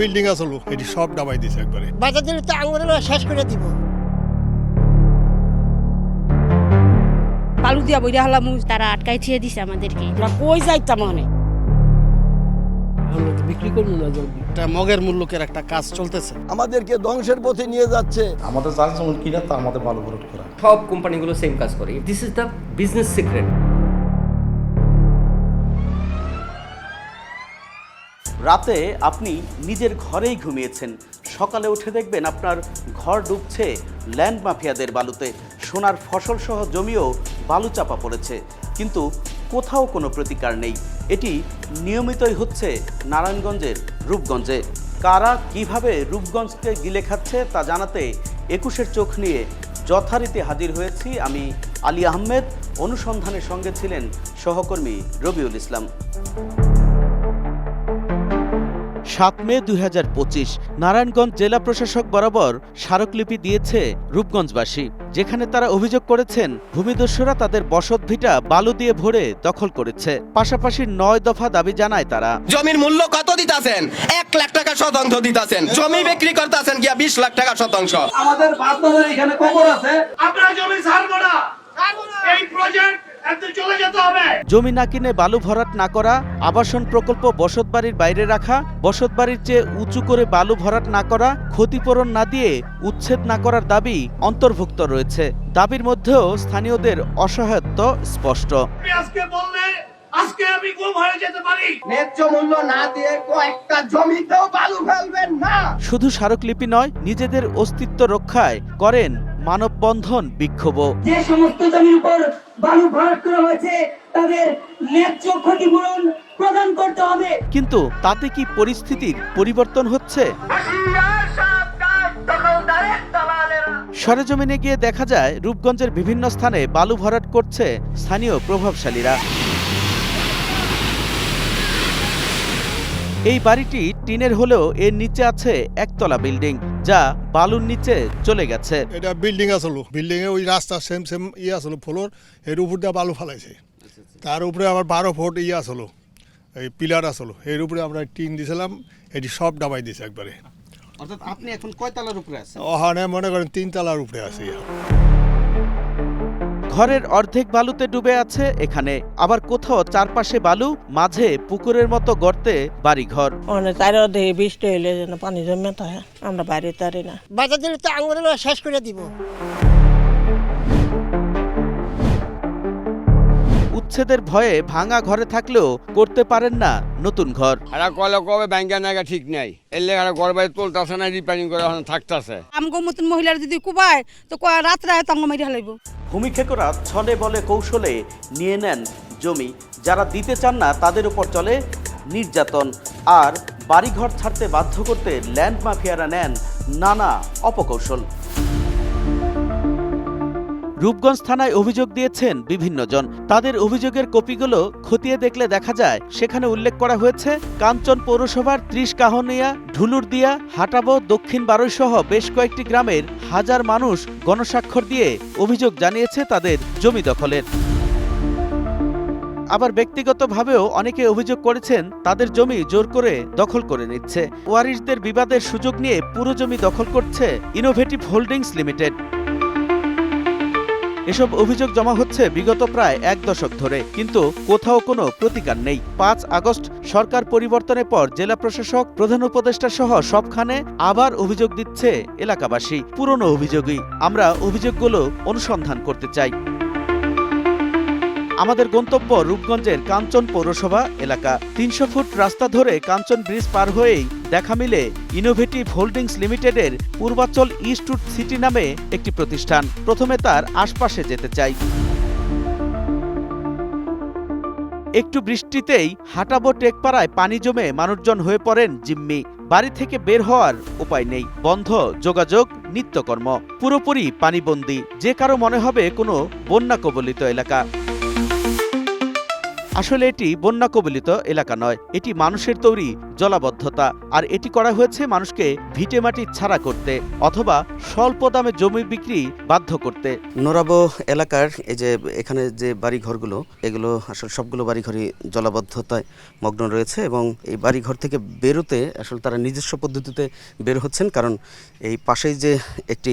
Building আসলো এটি সব ডাবাই দিছে একবারে। বাজার দিলে তো আঙুরে না শেষ করে দিব। বালু দিয়া বইরা হলাম তারা আটকাই থিয়ে দিছে আমাদেরকে। আমরা কই যাইতাম মানে? আমরা তো বিক্রি করব না জলদি। একটা মগের মূল্যকের একটা কাজ চলতেছে। আমাদেরকে ধ্বংসের পথে নিয়ে যাচ্ছে। আমাদের যার যেমন কিনা তা আমাদের ভালো করা। সব কোম্পানিগুলো সেম কাজ করে। This is the business secret রাতে আপনি নিজের ঘরেই ঘুমিয়েছেন। সকালে উঠে দেখবেন আপনার ঘর ডুবছে, ল্যান্ড মাফিয়াদের বালুতে, সোনার ফসল সহ জমিও বালু চাপা পড়েছে। কিন্তু কোথাও কোনো প্রতিকার নেই। এটি নিয়মিতই হচ্ছে নারায়ণগঞ্জের রূপগঞ্জে। কারা কীভাবে রূপগঞ্জকে গিলে খাচ্ছে তা জানাতে একুশের চোখ নিয়ে যথারীতি হাজির হয়েছি আমি আলী আহমেদ। অনুসন্ধানের সঙ্গে ছিলেন সহকর্মী রবিউল ইসলাম। সাত মে দুই হাজার পঁচিশ নারায়ণগঞ্জ জেলা প্রশাসক বরাবর স্মারকলিপি দিয়েছে রূপগঞ্জবাসী যেখানে তারা অভিযোগ করেছেন ভূমিদস্যুরা তাদের বসতভিটা বালু দিয়ে ভরে দখল করেছে। পাশাপাশি নয় দফা দাবি জানায় তারা। জমির মূল্য কত দিতাছেন? এক লাখ টাকা শতাংশ দিতাছেন। জমি বিক্রি করতেছেন গিয়া বিশ লাখ টাকা শতাংশ। আমাদের এখানে কবর আছে আপনারা জমি ছাড়বো না। এই প্রজেক্ট জমি না কিনে বালু ভরাট না করা আবাসন প্রকল্প বসতবাড়ির বাইরে রাখা বসতবাড়ির চেয়ে উঁচু করে বালু ভরাট না করা ক্ষতিপূরণ না দিয়ে উচ্ছেদ না করার দাবি অন্তর্ভুক্ত রয়েছে। দাবির মধ্যেও স্থানীয়দের অসহায়ত্ব স্পষ্ট। আজকে বললে আজকে আমি গুম হয়ে যেতে পারি। ন্যায্য মূল্য না দিয়ে কয়েকটা জমিতেও বালু ফেলবেন না। শুধু স্মারকলিপি নয় নিজেদের অস্তিত্ব রক্ষায় করেন মানববন্ধন বিক্ষোভ। যে সমস্ত জমির উপর বালু ভরাট করা হয়েছে তাদের ন্যায্য ক্ষতিপূরণ প্রদান করতে হবে। কিন্তু তাতে কি পরিস্থিতির পরিবর্তন হচ্ছে? সরেজমিনে গিয়ে দেখা যায় রূপগঞ্জের বিভিন্ন স্থানে বালু ভরাট করছে স্থানীয় প্রভাবশালীরা। এই বাড়িটি টিনের হলেও এর নিচে আছে একতলা বিল্ডিং যা বালুর নিচে চলে গেছে। এটা বিল্ডিং আসলো বিল্ডিং এ ওই রাস্তা সেম সেম ইয়ে আসলো ফ্লোর এর উপর দিয়ে বালু ফালাইছে। তার উপরে আবার বারো ফুট ইয়ে আসলো এই পিলার আসলো। এর উপরে আমরা টিন দিছিলাম এটি সব ডাবাই দিছে একবারে। অর্থাৎ আপনি এখন কয় তালার উপরে আছেন? ওখানে মনে করেন তিন তলার উপরে আছে। ঘরের অর্ধেক বালুতে ডুবে আছে এখানে। আবার কোথাও চারপাশে বালু মাঝে পুকুরের মতো গর্তে বাড়িঘর। মানে তারও দেহে বৃষ্টি হইলে যেন পানি জমে থাকে আমরা বাইরে তারি না। বাজার দিলে তো আঙুরে না শেষ করে দিব। উচ্ছেদের ভয়ে ভাঙা ঘরে থাকলেও করতে পারেন না নতুন ঘর। এরা কলে কবে ব্যাংকে নাগা ঠিক নাই। এর লেগে এরা ঘর বাড়ি তুলতেছে না রিপেয়ারিং করে থাকতেছে। আমগো মতন মহিলার যদি কুবায় তো রাত্রে তঙ্গ মারি হালাইব ভূমিক্ষেকরা ছলে বলে কৌশলে নিয়ে নেন জমি। যারা দিতে চান না, তাদের উপর চলে নির্যাতন। আর বাড়িঘর ছাড়তে বাধ্য করতে ল্যান্ড মাফিয়ারা নেন নানা অপকৌশল। রূপগঞ্জ থানায় অভিযোগ দিয়েছেন বিভিন্ন জন তাদের অভিযোগের কপিগুলো খতিয়ে দেখলে দেখা যায়, সেখানে উল্লেখ করা হয়েছে, কাঞ্চন পৌরসভার ত্রিশ কাহনিয়া ঢুলুরদিয়া হাটাবো, দক্ষিণ বারোই সহ বেশ কয়েকটি গ্রামের হাজার মানুষ গণস্বাক্ষর দিয়ে অভিযোগ জানিয়েছে তাদের জমি দখলের। আবার ব্যক্তিগতভাবেও অনেকে অভিযোগ করেছেন, তাদের জমি জোর করে দখল করে নিচ্ছে। ওয়ারিশদের বিবাদের সুযোগ নিয়ে পুরো জমি দখল করছে ইনোভেটিভ হোল্ডিংস লিমিটেড। এসব অভিযোগ জমা হচ্ছে বিগত প্রায় এক দশক ধরে, কিন্তু কোথাও কোনো প্রতিকার নেই। পাঁচ আগস্ট সরকার পরিবর্তনের পর জেলা প্রশাসক, প্রধান উপদেষ্টা সহ সবখানে আবার অভিযোগ দিচ্ছে এলাকাবাসী। পুরনো অভিযোগই। আমরা অভিযোগগুলো অনুসন্ধান করতে চাই। আমাদের গন্তব্য রূপগঞ্জের কাঞ্চন পৌরসভা এলাকা। তিনশো ফুট রাস্তা ধরে কাঞ্চন ব্রিজ পার হয়েই দেখা মিলে ইনোভেটিভ হোল্ডিংস লিমিটেডের পূর্বাচল ইস্টউড সিটি নামে একটি প্রতিষ্ঠান। প্রথমে তার আশপাশে যেতে চাই। একটু বৃষ্টিতেই হাঁটাবো টেকপাড়ায় পানি জমে মানুষজন হয়ে পড়েন জিম্মি। বাড়ি থেকে বের হওয়ার উপায় নেই। বন্ধ, যোগাযোগ, নিত্যকর্ম। পুরোপুরি পানিবন্দী। যে কারও মনে হবে কোনো বন্যা কবলিত এলাকা। আসলে এটি বন্যা কবলিত এলাকা নয়, এটি মানুষের তৈরি জলাবদ্ধতা। আর এটি করা হয়েছে মানুষকে ভিটেমাটি ছাড়া করতে অথবা স্বল্প দামে জমি বিক্রি বাধ্য করতে। নোরাবো এলাকার এই যে এখানে যে বাড়ি ঘরগুলো এগুলো আসলে সবগুলো বাড়িঘরই জলাবদ্ধতায় মগ্ন রয়েছে এবং এই বাড়িঘর থেকে বেরোতে আসলে তারা নিজস্ব পদ্ধতিতে বের হচ্ছেন। কারণ এই পাশেই যে একটি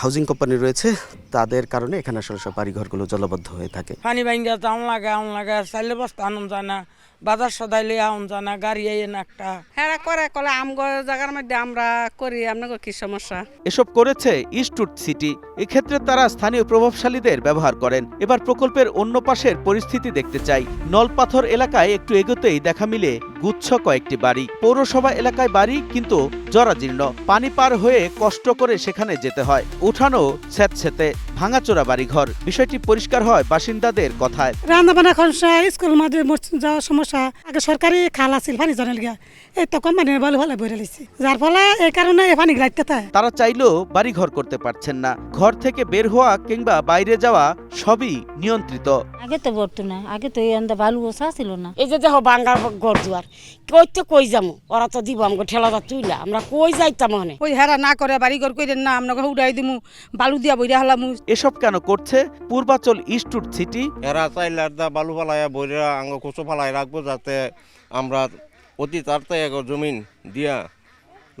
হাউজিং কোম্পানি রয়েছে, তাদের কারণে এখানে আসলে সব বাড়িঘরগুলো জলবদ্ধ হয়ে থাকে। পানি ভাঙ্গা তো লাগা আউন লাগা চাইলে বস্তা আনুন না বাজার সদাই লিয়ে আউন যায় না গাড়ি আইন একটা। হ্যাঁ করে কলে আমগর জায়গার মধ্যে আমরা করি আপনাকে কি সমস্যা? এসব করেছে ইস্টুট সিটি। এক্ষেত্রে তারা স্থানীয় প্রভাবশালীদের ব্যবহার করেন। এবার প্রকল্পের অন্য পাশের পরিস্থিতি দেখতে চাই। নলপাথর এলাকায় একটু এগোতেই দেখা মিলে গুচ্ছ কয়েকটি বাড়ি। পৌরসভা এলাকায় বাড়ি কিন্তু জরাজীর্ণ। পানি পার হয়ে কষ্ট করে সেখানে যেতে হয়। উঠানো স্যাঁতস্যাঁতে ভাঙাচোরা বাড়িঘর। বিষয়টি পরিষ্কার হয় বাসিন্দাদের কথায়। রান্না বান্না খরচা স্কুল মাঝে যাওয়ার সমস্যা। আগে সরকারি খাল আছিল পানি জনের গিয়া। এই তখন মানে ভালো ভালো বইরে লিছি যার ফলে এই কারণে এই পানি গ্রাইতে থাকে। তারা চাইলেও বাড়িঘর করতে পারছেন না। ঘর থেকে বের হওয়া কিংবা বাইরে যাওয়া সবই নিয়ন্ত্রিত। আগে তো বলতো না। আগে তো এই আন্দা বালু বসা ছিল না। এই যে দেখো বাঙ্গার ঘর দুয়ার কই তো কই যামু? ওরা তো দিব আমাকে ঠেলাটা তুইলা। আমরা কই যাইতাম মনে ওই হেরা না করে বাড়ি ঘর কইরেন না আপনাকে উড়াই দিমু বালু দিয়া বইরা হলামু। এসব কেন করছে? পূর্বাচল ইস্টুট সিটি এরা চাইলে দা বালু ফালাইয়া বইরা আঙ্গ কুচো ফালাই রাখব যাতে আমরা অতি তাড়াতাড়ি এক জমিন দিয়া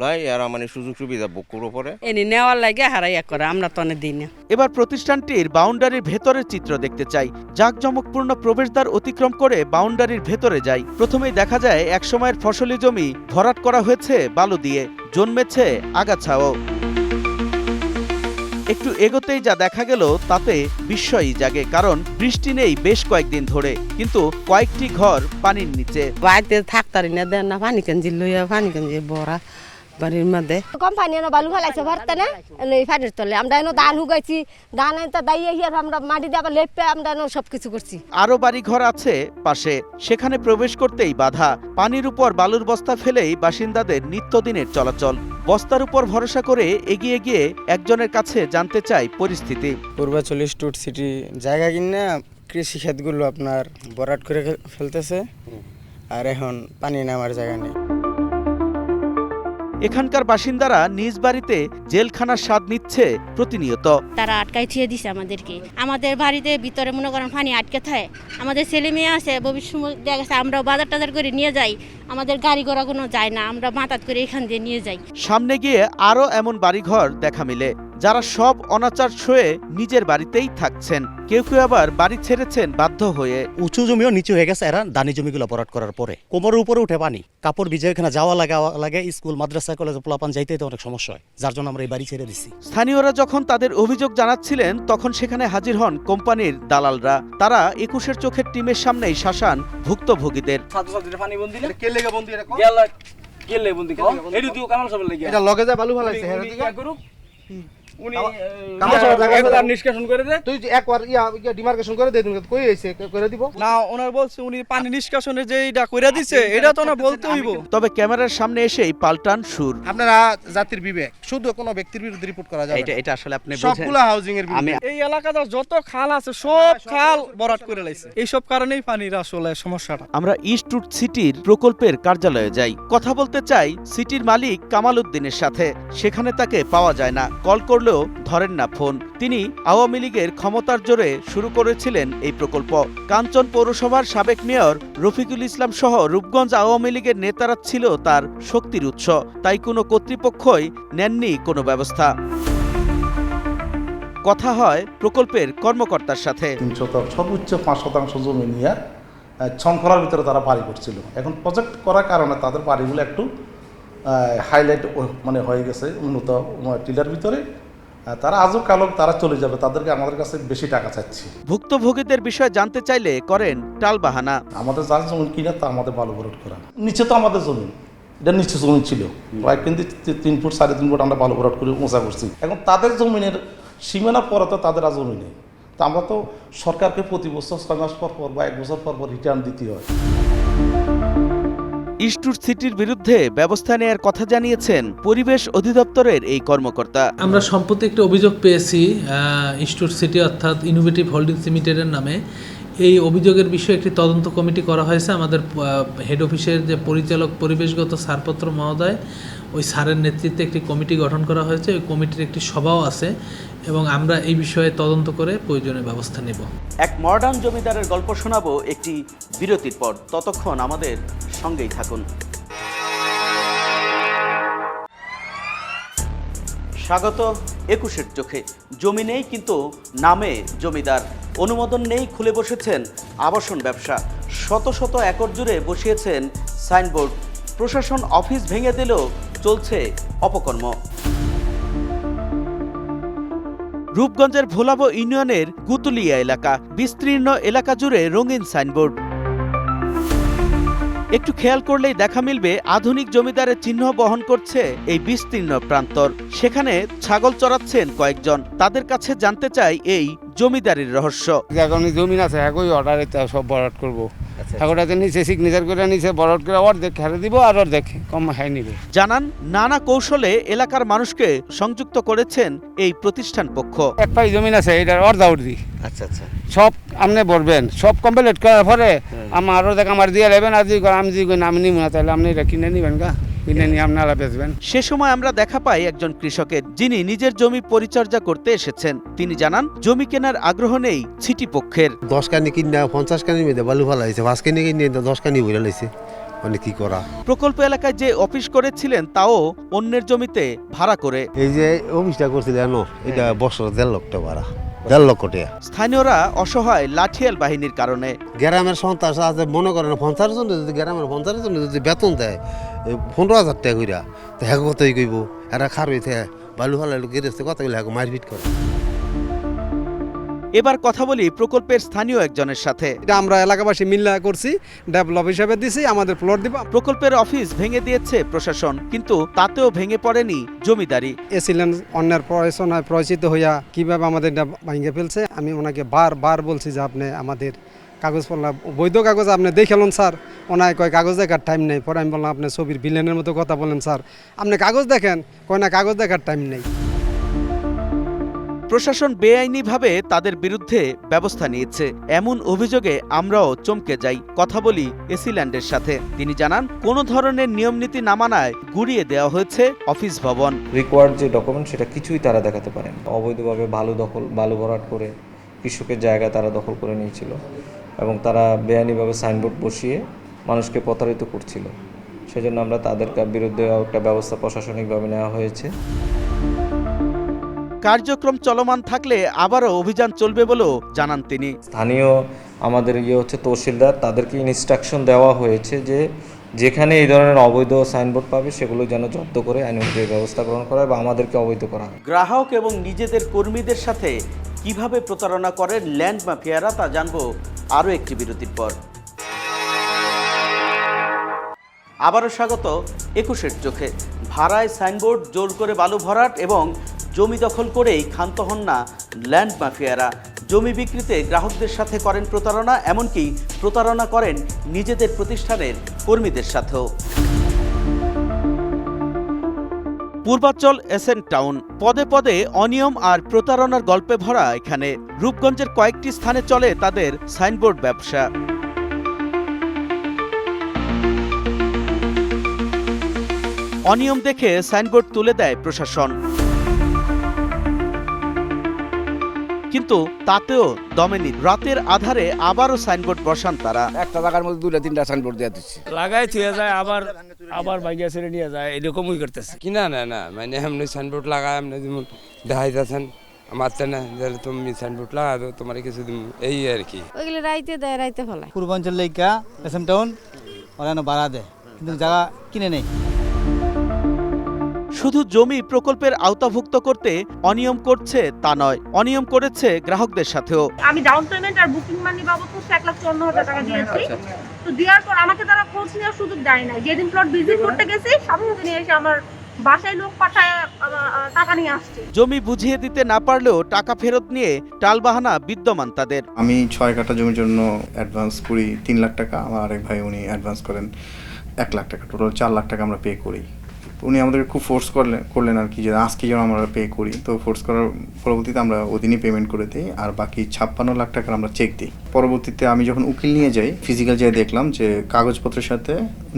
লাই এরা মানে সুযোগ সুবিধা করব পরে। এনে নেওয়ার লাগে হারাইয়া করে আমরা তো অনেক দিই না এবার প্রতিষ্ঠানটির বাউন্ডারির ভেতরের চিত্র দেখতে চাই। জাঁকজমকপূর্ণ প্রবেশদ্বার অতিক্রম করে বাউন্ডারির ভেতরে যাই। প্রথমেই দেখা যায় একসময়ের ফসলি জমি ভরাট করা হয়েছে বালু দিয়ে। জন্মেছে আগাছাও। একটু এগোতেই যা দেখা গেল তাতে বিস্ময়ই জাগে, কারণ বৃষ্টি নেই বেশ কয়েকদিন ধরে, কিন্তু কয়েকটি ঘর পানির নিচে। বাড়িতে থাকতারি না, দেন না, পানি কেঞ্জি লইয়া, পানি কেঞ্জি বড়া। বাড়ির মধ্যে। কোম্পানি এনে বালু ফেলাইছে ভরতে না? এই ফাটির তলে। আমরা এনে ধান হুগাইছি ধান এনে দাইয়ে হিয়ার আমরা মাটি দিয়ে আবার লেপে আমরা এনে সব কিছু করছি। আরও বাড়িঘর আছে পাশে। সেখানে প্রবেশ করতেই বাধা। পানির উপর বালুর বস্তা ফেলেই বাসিন্দাদের নিত্যদিনের চলাচল। বস্তার উপর ভরসা করে এগিয়ে গিয়ে একজনের কাছে জানতে চাই পরিস্থিতি। পূর্বাচল স্টুট সিটি জায়গা কিনে কৃষি ক্ষেতগুলো আপনার বরাট করে ফেলতেছে। আর এখন পানি নামার জায়গা নেই। এখানকার বাসিন্দারা নিজ বাড়িতে জেলখানার স্বাদ নিচ্ছে প্রতিনিয়ত। তারা আটকাই থিয়ে দিছে আমাদেরকে। আমাদের বাড়িতে ভিতরে মনে করেন পানি আটকে থাকে। আমাদের ছেলে মেয়ে আছে ভবিষ্যৎ দেখা গেছে আমরা বাজার টাজার করে নিয়ে যাই। আমাদের গাড়ি ঘোড়া কোনো যায় না আমরা মাতাত করে এখান দিয়ে নিয়ে যাই। সামনে গিয়ে আরও এমন বাড়িঘর দেখা মিলে। যারা সব অনাচার সয়ে নিজের বাড়িতেই থাকছেন। কেউ কেউ আবার বাড়ি ছেড়েছেন বাধ্য হয়ে। উঁচু জমিও নিচু হয়ে গেছে এরা দানি জমিগুলো ভরাট করার পরে। কোমরের উপরে উঠে পানি কাপড় ভিজে এখানে যাওয়া লাগা লাগে স্কুল মাদ্রাসা কলেজ পোলাপান যাইতে অনেক সমস্যা হয়। যার জন্য আমরা এই বাড়ি ছেড়ে দিছি। স্থানীয়রা যখন তাদের অভিযোগ জানাচ্ছিলেন তখন সেখানে হাজির হন কোম্পানির দালালরা। তারা একুশের চোখের টিমের সামনেই শাসান ভুক্তভোগীদের। এটা লগে যায় বালু ফালাইছে নিষ্কাশন করে দে। তুই একবার ইয়া ডিমার্কেশন করে দে তুমি কই হইছে করে দিব। না ওনার বলছে উনি পানি নিষ্কাশনে যে এটা কইরা দিছে এটা তো না বলতে হইব। তবে ক্যামেরার সামনে এসেই পাল্টান সুর। আপনারা জাতির বিবেক শুধু কোনো ব্যক্তির বিরুদ্ধে রিপোর্ট করা যাবে এটা এটা আসলে আপনি সবগুলো হাউজিং এর বিরুদ্ধে। এই এলাকাতে যত খাল আছে সব খাল বরাট করে লাইছে। এই সব কারণেই পানির আসলে সমস্যাটা। আমরা ইস্টুট সিটির প্রকল্পের কার্যালয়ে যাই। কথা বলতে চাই সিটির মালিক কামাল উদ্দিনের সাথে। সেখানে তাকে পাওয়া যায় না। কল করলেও ধরেন না ফোন। তিনি আওয়ামী লীগের ক্ষমতার জোরে শুরু করেছিলেন এই প্রকল্প। কাঞ্চন পৌরসভার সাবেক মেয়র রফিকুল ইসলাম সহ রূপগঞ্জ আওয়ামী লীগের নেতারা ছিল তার শক্তির উৎস। তাই কোনো কর্তৃপক্ষই নেননি কোনো ব্যবস্থা। কথা হয় প্রকল্পের কর্মকর্তার সাথে। সর্বোচ্চ পাঁচ শতাংশ জমি নিয়ে ছনখলার ভিতরে তারা বাড়ি করছিল। এখন প্রজেক্ট করার কারণে তাদের বাড়িগুলো একটু হাইলাইট মানে হয়ে গেছে উন্নত টিলার ভিতরে। তারা আজও কালো তারা চলে যাবে তাদেরকে আমাদের কাছে বেশি টাকা চাচ্ছি। ভুক্তভোগীদের বিষয়ে জানতে চাইলে করেন টালবাহানা। আমাদের যার জমি কিনা তা আমাদের ভালো ভরাট করা। নিচে তো আমাদের জমি এটা নিচে জমি ছিল। প্রায় কিন্তু তিন ফুট সাড়ে তিন ফুট আমরা ভালো ভরাট করে মোচা করছি। এখন তাদের জমিনের সীমানা পরে তো তাদের আর জমি নেই। তা আমরা তো সরকারকে প্রতি বছর ছয় মাস পর পর বা এক বছর পর পর রিটার্ন দিতে হয়। ইস্টুট সিটির বিরুদ্ধে ব্যবস্থা নেয়ার কথা জানিয়েছেন পরিবেশ অধিদপ্তরের এই কর্মকর্তা। আমরা সম্প্রতি একটা অভিযোগ পেয়েছি ইস্টুর সিটি অর্থাৎ ইনোভেটিভ হোল্ডিংস লিমিটেডের নামে। এই অভিযোগের বিষয়ে একটি তদন্ত কমিটি করা হয়েছে। আমাদের হেড অফিসের যে পরিচালক পরিবেশগত ছাড়পত্র মহোদয়, ওই স্যারের নেতৃত্বে একটি কমিটি গঠন করা হয়েছে। ওই কমিটির একটি সভাও আছে এবং আমরা এই বিষয়ে তদন্ত করে প্রয়োজনীয় ব্যবস্থা নেব। এক মডার্ন জমিদারের গল্প শোনাবো একটি বিরতির পর। ততক্ষণ আমাদের সঙ্গেই থাকুন। স্বাগত একুশের চোখে। জমি নেই কিন্তু নামে জমিদার। অনুমোদন নেই, খুলে বসেছেন আবাসন ব্যবসা। শত শত একর জুড়ে বসিয়েছেন সাইনবোর্ড। প্রশাসন অফিস ভেঙে দিলেও চলছে অপকর্ম। রূপগঞ্জের ভোলাবো ইউনিয়নের গুতুলিয়া এলাকা, বিস্তীর্ণ এলাকা জুড়ে রঙিন সাইনবোর্ড। একটু খেয়াল করলেই দেখা মিলবে, আধুনিক জমিদারের চিহ্ন বহন করছে এই বিস্তীর্ণ প্রান্তর। সেখানে ছাগল চড়াচ্ছেন কয়েকজন। তাদের কাছে জানতে চাই এই জমিদারির রহস্য। এখন জমিন আছে একই অর্ডারে সব বরাট করব। ঠাকুরাতে নিচে সিগনেচার করে নিচে বরাট করে অর্ধেক খেলে দিব আর অর্ধেক কম খাই নিবে। জানান নানা কৌশলে এলাকার মানুষকে সংযুক্ত করেছেন এই প্রতিষ্ঠান পক্ষ। এক পাই জমিন আছে এটার অর্ধা উর্দি আচ্ছা আচ্ছা। সব আপনি ভরবেন সব কমপ্লিট করার পরে আমার অর্ধেক আমার দিয়ে নেবেন আর যদি আমি যদি কই না, আমি নিব না তাহলে আপনি এটা কিনে নিবেন গা। কিনে নিয়ে আপনারা বেচবেন। সে সময় আমরা দেখা পাই একজন কৃষকের যিনি নিজের জমি পরিচর্যা করতে এসেছেন। তিনি জানান জমি কেনার আগ্রহ নেই ছিটি পক্ষের। দশ কানি কিনা পঞ্চাশ কানি মেয়েদের বালু ভালো হয়েছে পাঁচ কানি কিনে দশ কানি বইরা লাইছে। মানে কি করা? প্রকল্প এলাকায় যে অফিস করেছিলেন তাও অন্যের জমিতে ভাড়া করে। এই যে অফিসটা করছিলেন এটা বছর দেড় লক্ষ টাকা ভাড়া দেড় লক্ষ টাকা। স্থানীয়রা অসহায় লাঠিয়াল বাহিনীর কারণে। গ্রামের সন্ত্রাস আছে মনে করেন পঞ্চাশ জন যদি গ্রামের পঞ্চাশ জন যদি বেতন দেয় পনেরো হাজার টাকা কইরা তো হ্যাঁ কতই কইব? এরা খার হইতে বালু ভালো গেরেছে কতগুলো হ্যাঁ মারপিট করে। এবার কথা বলি প্রকল্পের স্থানীয় একজনের সাথে। এটা আমরা এলাকাবাসী মিল্লা করছি ডেভেলপ হিসাবে দিছি আমাদের প্লট দিব। প্রকল্পের অফিস ভেঙে দিয়েছে প্রশাসন কিন্তু তাতেও ভেঙে পড়েনি জমিদারি। এসিলেন অন্যের প্রয়োজনায় প্রয়োজিত হইয়া কীভাবে আমাদের ভাঙে ফেলছে আমি ওনাকে বার বার বলছি যে আপনি আমাদের কাগজ পড়লাম বৈধ কাগজ আপনি দেখেলেন স্যার। ওনায় কয় কাগজ দেখার টাইম নেই। পরে আমি বললাম আপনি ছবির ভিলেনের মতো কথা বলেন স্যার। আপনি কাগজ দেখেন? কয় না কাগজ দেখার টাইম নেই। প্রশাসন বেআইনিভাবে তাদের বিরুদ্ধে ব্যবস্থা নিয়েছে। এমন অভিযোগে আমরাও চমকে যাই। কথা বলি এসিল্যান্ডের সাথে। তিনি জানান কোনো ধরনের নিয়মনীতি না মানায় গুড়িয়ে দেওয়া হয়েছে অফিস ভবন। রিকোয়ার্ড যে ডকুমেন্ট সেটা কিছুই তারা দেখাতে পারেন অবৈধভাবে বালু দখল বালু ভরাট করে কৃষকের জায়গা তারা দখল করে নিয়েছিল। এবং তারা বেআইনিভাবে সাইনবোর্ড বসিয়ে মানুষকে প্রতারিত করছিল। সেজন্য আমরা তাদের বিরুদ্ধে একটা ব্যবস্থা প্রশাসনিকভাবে নেওয়া হয়েছে। কার্যক্রম চলমান থাকলে আবারও অভিযান চলবে বলেও জানান তিনি। স্থানীয় আমাদের ইয়ে হচ্ছে তহসিলদার তাদেরকে ইনস্ট্রাকশন দেওয়া হয়েছে যে যেখানে এই ধরনের অবৈধ সাইনবোর্ড পাবে সেগুলো যেন জব্দ করে আইন অনুযায়ী ব্যবস্থা গ্রহণ করা বা আমাদেরকে অবৈধ করা হয়। গ্রাহক এবং নিজেদের কর্মীদের সাথে কীভাবে প্রতারণা করেন ল্যান্ড মাফিয়ারা তা জানব আরও একটি বিরতির পর। আবারও স্বাগত একুশের চোখে। ভাড়ায় সাইনবোর্ড, জোর করে বালু ভরাট এবং জমি দখল করেই ক্ষান্ত হন না ল্যান্ড মাফিয়ারা। জমি বিক্রিতে গ্রাহকদের সাথে করেন প্রতারণা, এমনকি প্রতারণা করেন নিজেদের প্রতিষ্ঠানের কর্মীদের সাথেও। পূর্বাঞ্চল এসেন টাউন। পদে পদে অনিয়ম আর প্রতারণার গল্পে ভরা এখানে। রূপগঞ্জের কয়েকটি স্থানে চলে তাদের সাইনবোর্ড ব্যবসা। অনিয়ম দেখে সাইনবোর্ড তুলে দেয় প্রশাসন। কিন্তু তাতেও দমেনি। রাতের আধারে আবারও সাইনবোর্ড বসান তারা। একটা জায়গার মধ্যে দুটা তিনটা সাইনবোর্ড দিয়ে দিচ্ছি। লাগাই থুয়ে যায় আবার আবার বাইকে ছেড়ে নিয়ে যায় এরকমই করতেছে। কি না না না মানে এমনি সাইনবোর্ড লাগায় এমনি যেমন দেখাই যাচ্ছেন আমার না যে তুমি সাইনবোর্ড লাগা দাও তোমার কিছু দিন এই আর কি। ওইগুলো রাইতে দেয় রাইতে ফেলায়। পূর্বাঞ্চল লেখা এস এম টাউন ওরা ভাড়া দেয়। কিন্তু জায়গা কিনে নেই। শুধু জমি প্রকল্পের আওতাভুক্ত করতে অনিয়ম করছে তা নয় অনিয়ম করেছে গ্রাহকদের সাথেও। আমি ডাউন পেমেন্ট আর বুকিং মানি বাবদ হচ্ছে এক লাখ চুয়ান্ন হাজার টাকা দিয়েছি। তো দেওয়ার পর আমাকে তারা খোঁজ নেওয়ার সুযোগ দেয় নাই। যেদিন প্লট ভিজিট করতে গেছি সাথে সাথে নিয়ে এসে আমার বাসায় লোক পাঠায় টাকা নিয়ে আসছে। জমি বুঝিয়ে দিতে না পারলেও টাকা ফেরত নিয়ে টালবাহানা বিদ্যমান তাদের। আমি ছয় কাঠা জমির জন্য অ্যাডভান্স করি তিন লাখ টাকা। আমার আরেক ভাই উনি অ্যাডভান্স করেন এক লাখ টাকা। টোটাল চার লাখ টাকা আমরা পে করি। উনি আমাদের খুব ফোর্স করলেন করলেন আর কি যে আজকে যেন আমরা পে করি। তো ফোর্স করার পরবর্তীতে আমরা ওদিনই পেমেন্ট করে দিই আর বাকি ছাপ্পান্ন লাখ টাকার আমরা চেক দিই। পরবর্তীতে আমি যখন উকিল নিয়ে যাই ফিজিক্যাল যাই দেখলাম যে কাগজপত্রের সাথে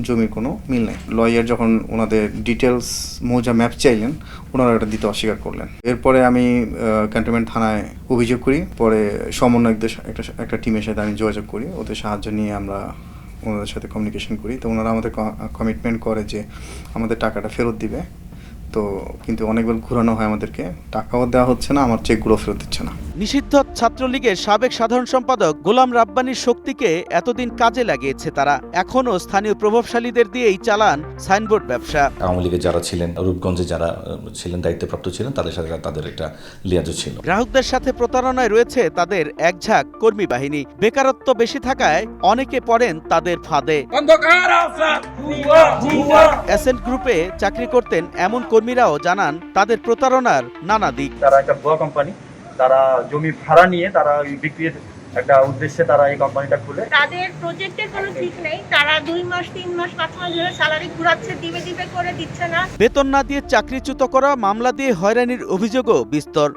জমির কোনো মিল নেই। লয়ার যখন ওনাদের ডিটেলস মৌজা ম্যাপ চাইলেন, ওনারা এটা দিতে অস্বীকার করলেন। এরপরে আমি ক্যান্টনমেন্ট থানায় অভিযোগ করি, পরে সমন্বয়কদের একটা একটা টিমের সাথে আমি যোগাযোগ করি। ওদের সাহায্য নিয়ে আমরা ওনাদের সাথে কমিউনিকেশন করি। তো ওনারা আমাদের কমিটমেন্ট করে যে আমাদের টাকাটা ফেরত দিবে। তো কিন্তু অনেকবার ঘুরানো হয় আমাদেরকে। টাকাও দেওয়া হচ্ছে না আমার চেকগুলো ফেরত দিচ্ছে না। নিষিদ্ধ ছাত্রলীগের সাবেক সাধারণ সম্পাদক গোলাম রাব্বানির শক্তিকে এতদিন কাজে লাগিয়েছে তারা। এখনও স্থানীয় প্রভাবশালীদের দিয়েই চালান সাইনবোর্ড ব্যবসা। আওয়ামী লীগের যারা ছিলেন রূপগঞ্জে যারা ছিলেন দায়িত্বপ্রাপ্ত ছিলেন তাদের সাথে তাদের একটা লিয়াজো ছিল। গ্রাহকদের সাথে প্রতারণায় রয়েছে তাদের একঝাঁক কর্মী বাহিনী। বেকারত্ব বেশি থাকায় অনেকে পড়েন তাদের ফাঁদে। অ্যাসেন্ট গ্রুপে চাকরি করতেন এমন কর্মীরাও জানান তাদের প্রতারণার নানা দিক। তারা একটা ভুয়া কোম্পানি তারা জমি ভাড়া নিয়ে তারা ওই বিক্রির একটা উদ্দেশ্যে তারা এই কোম্পানিটা খুলে। তাদের প্রজেক্টের কোনো ঠিক নেই। তারা দুই মাস তিন মাস পাঁচ মাস ধরে স্যালারি ঘুরাচ্ছে দিবে দিবে করে দিচ্ছে না। বেতন না দিয়ে চাকরিচ্যুত করা মামলা দিয়ে হয়রানির অভিযোগও বিস্তর।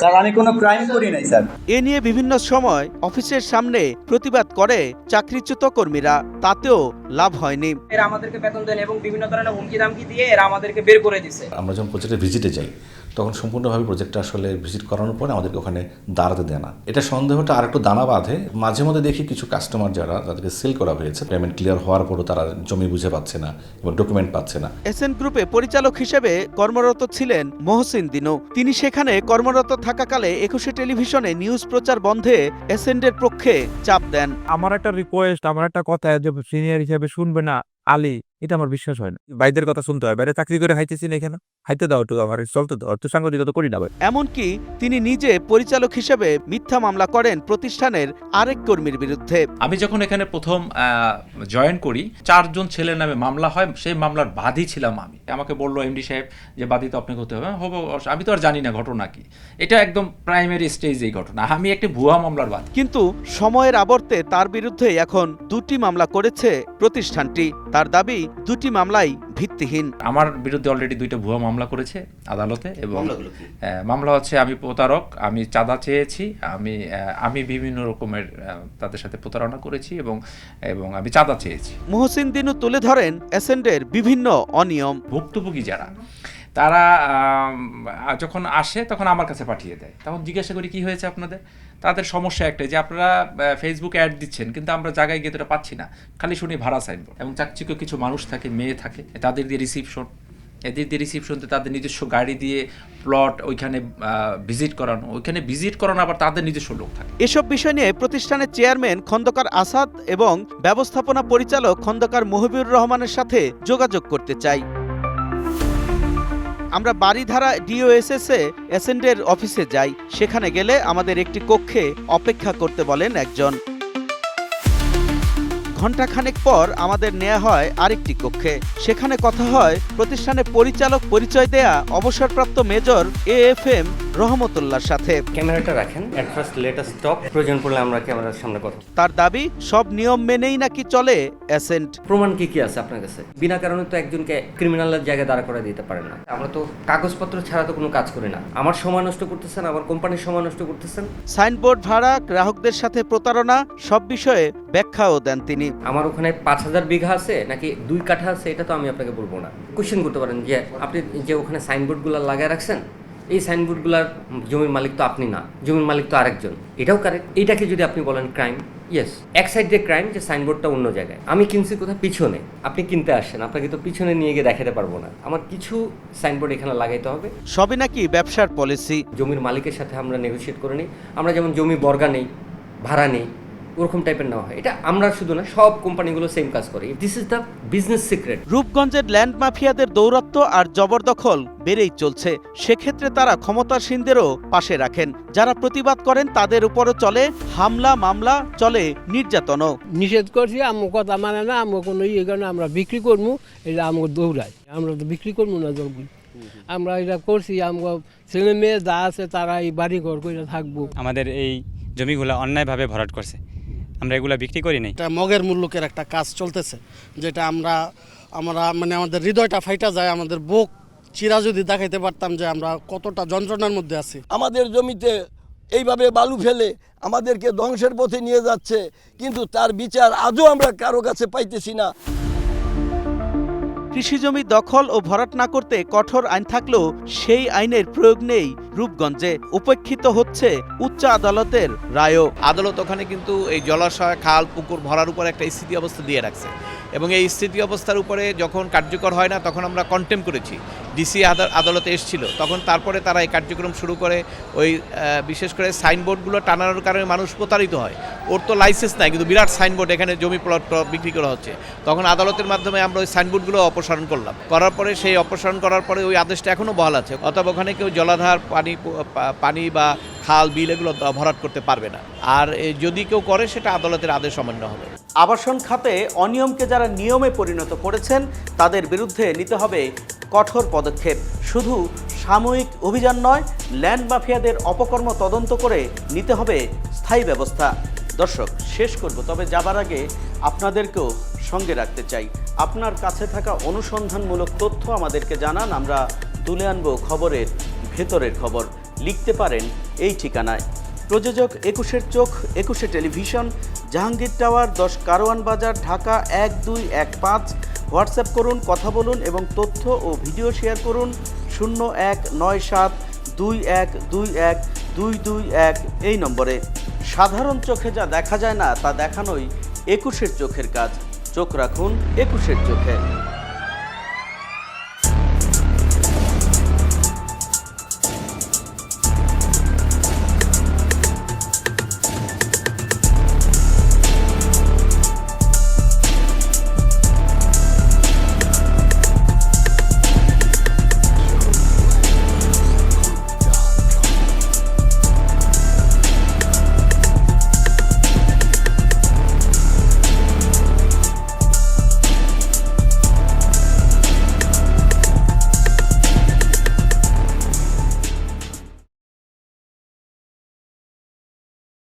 স্যার আমি কোনো ক্রাইম করি নাই স্যার। এ নিয়ে বিভিন্ন সময় অফিসের সামনে প্রতিবাদ করে চাকরিচ্যুত কর্মীরা তাতেও লাভ হয়নি। এরা আমাদেরকে বেতন দেন এবং বিভিন্ন ধরনের হুমকি দামকি দিয়ে এরা আমাদেরকে বের করে দিছে। আমরা যখন প্রজেক্টে ভিজিটে যাই তখন সম্পূর্ণভাবে প্রজেক্টটা আসলে ভিজিট করানোর পরে আমাদেরকে ওখানে দাঁড়াতে দেয় না। এটা সন্দেহটা আর একটু দানা বাঁধে। মাঝে মধ্যে দেখি কিছু কাস্টমার যারা তাদেরকে সেল করা হয়েছে। পেমেন্ট ক্লিয়ার হওয়ার পরও তারা জমি বুঝে পাচ্ছে না এবং ডকুমেন্ট পাচ্ছে না। এসএন গ্রুপে পরিচালক হিসেবে কর্মরত ছিলেন মহসিন দিনু। তিনি সেখানে কর্মরত থাকাকালে একুশে টেলিভিশনে নিউজ প্রচার বন্ধে এসেন্ডের পক্ষে চাপ দেন। আমার একটা রিকোয়েস্ট আমার একটা কথা যে সিনিয়র হিসেবে শুনবে না আলী। এটা আমার বিশ্বাস হয় না। বাইদের কথা শুনতে হয় বাইরে চাকরি করে খাইতেছি না এখানে খাইতে দাও একটু আমার চলতে দাও একটু সাংবাদিকতা করি না ভাই। এমনকি তিনি নিজে পরিচালক হিসেবে মিথ্যা মামলা করেন প্রতিষ্ঠানের আরেক কর্মীর বিরুদ্ধে। আমি যখন এখানে প্রথম জয়েন করি চারজন ছেলের নামে মামলা হয় সেই মামলার বাদী ছিলাম আমি। আমাকে বলল এমডি সাহেব যে বাদী তো আপনাকে হতে হবে। হ্যাঁ, হব আমি তো আর জানি না ঘটনা কি। এটা একদম প্রাইমারি স্টেজ এই ঘটনা। আমি একটি ভুয়া মামলার বাদী। কিন্তু সময়ের আবর্তে তার বিরুদ্ধে এখন দুটি মামলা করেছে প্রতিষ্ঠানটি। তার দাবি দুটি মামলাই ভিত্তিহীন। আমার বিরুদ্ধে অলরেডি দুইটা ভুয়া মামলা করেছে আদালতে এবং মামলা হচ্ছে আমি প্রতারক আমি চাঁদা চেয়েছি আমি আমি বিভিন্ন রকমের তাদের সাথে প্রতারণা করেছি এবং এবং আমি চাঁদা চেয়েছি। মহসিন দিনু তুলে ধরেন এসেন্ডের বিভিন্ন অনিয়ম। ভুক্তভোগী যারা তারা যখন আসে তখন আমার কাছে পাঠিয়ে দেয়। তখন জিজ্ঞাসা করি, কি হয়েছে আপনাদের? তাদের সমস্যা একটাই যে, আপনারা ফেসবুকে অ্যাড দিচ্ছেন, কিন্তু আমরা জায়গায় গিয়ে তো পাচ্ছি না। খালি শুনি ভাড়া সাইনবোর্ড এবং চাকচিক্য কিছু মানুষ থাকে, মেয়ে থাকে তাদের দিয়ে রিসিপশন এদের দিয়ে রিসিপশনতে তাদের নিজস্ব গাড়ি দিয়ে প্লট ওইখানে ভিজিট করানো। ওইখানে ভিজিট করানো আবার তাদের নিজস্ব লোক থাকে। এসব বিষয় নিয়ে প্রতিষ্ঠানের চেয়ারম্যান খন্দকার আসাদ এবং ব্যবস্থাপনা পরিচালক খন্দকার মহিবুর রহমানের সাথে যোগাযোগ করতে চাই। আমরা বাড়িধারা ডিওএসএসএ এসেন্ডের অফিসে যাই। সেখানে গেলে আমাদের একটি কক্ষে অপেক্ষা করতে বলেন একজন। ঘণ্টাখানেক পর আমাদের নেওয়া হয় আরেকটি কক্ষে। সেখানে কথা হয় প্রতিষ্ঠানের পরিচালক পরিচয় দেয়া অবসরপ্রাপ্ত মেজর এ এফ এম রহমতুল্লাহর সাথে। ক্যামেরাটা রাখেন at first let us stop প্রয়োজন পড়লে আমরা ক্যামেরার সামনে কথা তার দাবি সব নিয়ম মেনেই নাকি চলে অ্যাসেন্ট। প্রমাণ কি কি আছে আপনার কাছে? বিনা কারণে তো একজনকে ক্রিমিনালের জায়গায় দাঁড়া করে দিতে পারেন না। আমরা তো কাগজপত্র ছাড়া তো কোনো কাজ করি না। আমার সময় নষ্ট করতেছেন আমার কোম্পানির সময় নষ্ট করতেছেন। সাইনবোর্ড ভাড়া গ্রাহকদের সাথে প্রতারণা সব বিষয়ে ব্যাখ্যাও দেন তিনি। আমার ওখানে পাঁচ হাজার বিঘা আছে নাকি দুই কাঠা আছে এটা তো আমি আপনাকে বলব না। কোশ্চেন করতে পারেন যে আপনি যে ওখানে সাইনবোর্ডগুলো লাগায় রাখছেন এই সাইনবোর্ডগুলোর জমির মালিক তো আপনি না জমির মালিক তো আরেকজন। এটাও কারেক্ট এটাকে যদি আপনি বলেন ক্রাইম ইয়েস এক সাইড দিয়ে ক্রাইম যে সাইনবোর্ডটা অন্য জায়গায়। আমি কিনছি কোথাও পিছনে। আপনি কিনতে আসছেন আপনাকে তো পিছনে নিয়ে গিয়ে দেখাতে পারব না। আমার কিছু সাইনবোর্ড এখানে লাগাইতে হবে। সবই নাকি ব্যবসার পলিসি জমির মালিকের সাথে আমরা নেগোশিয়েট করে নিই। আমরা যেমন জমি বর্গা নেই ভাড়া নেই ওরকম টাইপের নেওয়া হয়। এটা আমরা শুধু না সব কোম্পানিগুলো সেম কাজ করে। This is the business secret রূপগঞ্জের land মাফিয়াদের দৌরাত্ম্য আর জবরদখল বেড়েই চলছে। সেক্ষেত্রে তারা ক্ষমতাসীনদেরও পাশে রাখেন। যারা প্রতিবাদ করেন তাদের উপরও চলে হামলা মামলা চলে নির্যাতনও। নিষেধ করছি আমার কথা মানে না আমার কোনো ইয়ে কারণে আমরা বিক্রি করব এটা আমাকে দৌড়াই আমরা তো বিক্রি করব না জমি আমরা এটা করছি আমার ছেলে মেয়ে যা আছে তারা এই বাড়ি ঘর করে থাকব। আমাদের এই জমিগুলো অন্যায়ভাবে ভরাট করছে। আমরা এগুলো বিক্রি করি নাই। এটা মগের মূল্যকের একটা কাজ চলতেছে যেটা আমরা আমরা মানে আমাদের হৃদয়টা ফাইটা যায় আমাদের বুক চিরা যদি দেখাইতে পারতাম যে আমরা কতটা যন্ত্রণার মধ্যে আছি। আমাদের জমিতে এইভাবে বালু ফেলে আমাদেরকে ধ্বংসের পথে নিয়ে যাচ্ছে কিন্তু তার বিচার আজও আমরা কারও কাছে পাইতেছি না। কৃষিজমি দখল ও ভরাট না করতে কঠোর আইন থাকলেও সেই আইনের প্রয়োগ নেই রূপগঞ্জে। উপেক্ষিত হচ্ছে উচ্চ আদালতের রায়ও। আদালত ওখানে কিন্তু এই জলাশয়, খাল, পুকুর ভরার উপর একটা স্থিতি অবস্থা দিয়ে রাখছে। এবং এই স্থিতি অবস্থার উপরে যখন কার্যকর হয় না, তখন আমরা কন্টেম করেছি। ডিসি আদালতে এসেছিল। তখন তারপরে তারা এই কার্যক্রম শুরু করে, ওই বিশেষ করে সাইনবোর্ডগুলো টানানোর কারণে মানুষ প্রতারিত হয়। ওর তো লাইসেন্স নাই, কিন্তু বিরাট সাইনবোর্ড এখানে জমি প্লট বিক্রি করা হচ্ছে। তখন আদালতের মাধ্যমে আমরা ওই সাইনবোর্ডগুলো অপসারণ করলাম। করার পরে সেই অপসারণ করার পরে ওই আদেশটা এখনও বহাল আছে। অতএব ওখানে কেউ জলাধার, পানি পানি বা খাল, বিল এগুলো ভরাট করতে পারবে না। আর যদি কেউ করে, সেটা আদালতের আদেশ অমান্য হবে। আবাসন খাতে অনিয়মকে যারা নিয়মে পরিণত করেছেন, তাদের বিরুদ্ধে নিতে হবে কঠোর পদক্ষেপ। শুধু সাময়িক অভিযান নয়, ল্যান্ড মাফিয়াদের অপকর্ম তদন্ত করে নিতে হবে স্থায়ী ব্যবস্থা। দর্শক, শেষ করব, তবে যাবার আগে আপনাদেরকেও সঙ্গে রাখতে চাই। আপনার কাছে থাকা অনুসন্ধানমূলক তথ্য আমাদেরকে জানান, আমরা তুলে আনব খবরের ভেতরের খবর। লিখতে পারেন এই ঠিকানায়। প্রযোজক একুশের চোখ, একুশে টেলিভিশন, জাহাঙ্গীর টাওয়ার, দশ কারওয়ান বাজার, ঢাকা এক দুই এক পাঁচ। হোয়াটসঅ্যাপ করুন, কথা বলুন এবং তথ্য ও ভিডিও শেয়ার করুন শূন্য এক নয় সাত দুই এক দুই এক দুই দুই এক এই নম্বরে। সাধারণ চোখে যা দেখা যায় না, তা দেখানোই একুশের চোখের কাজ। চোখ রাখুন একুশের চোখে।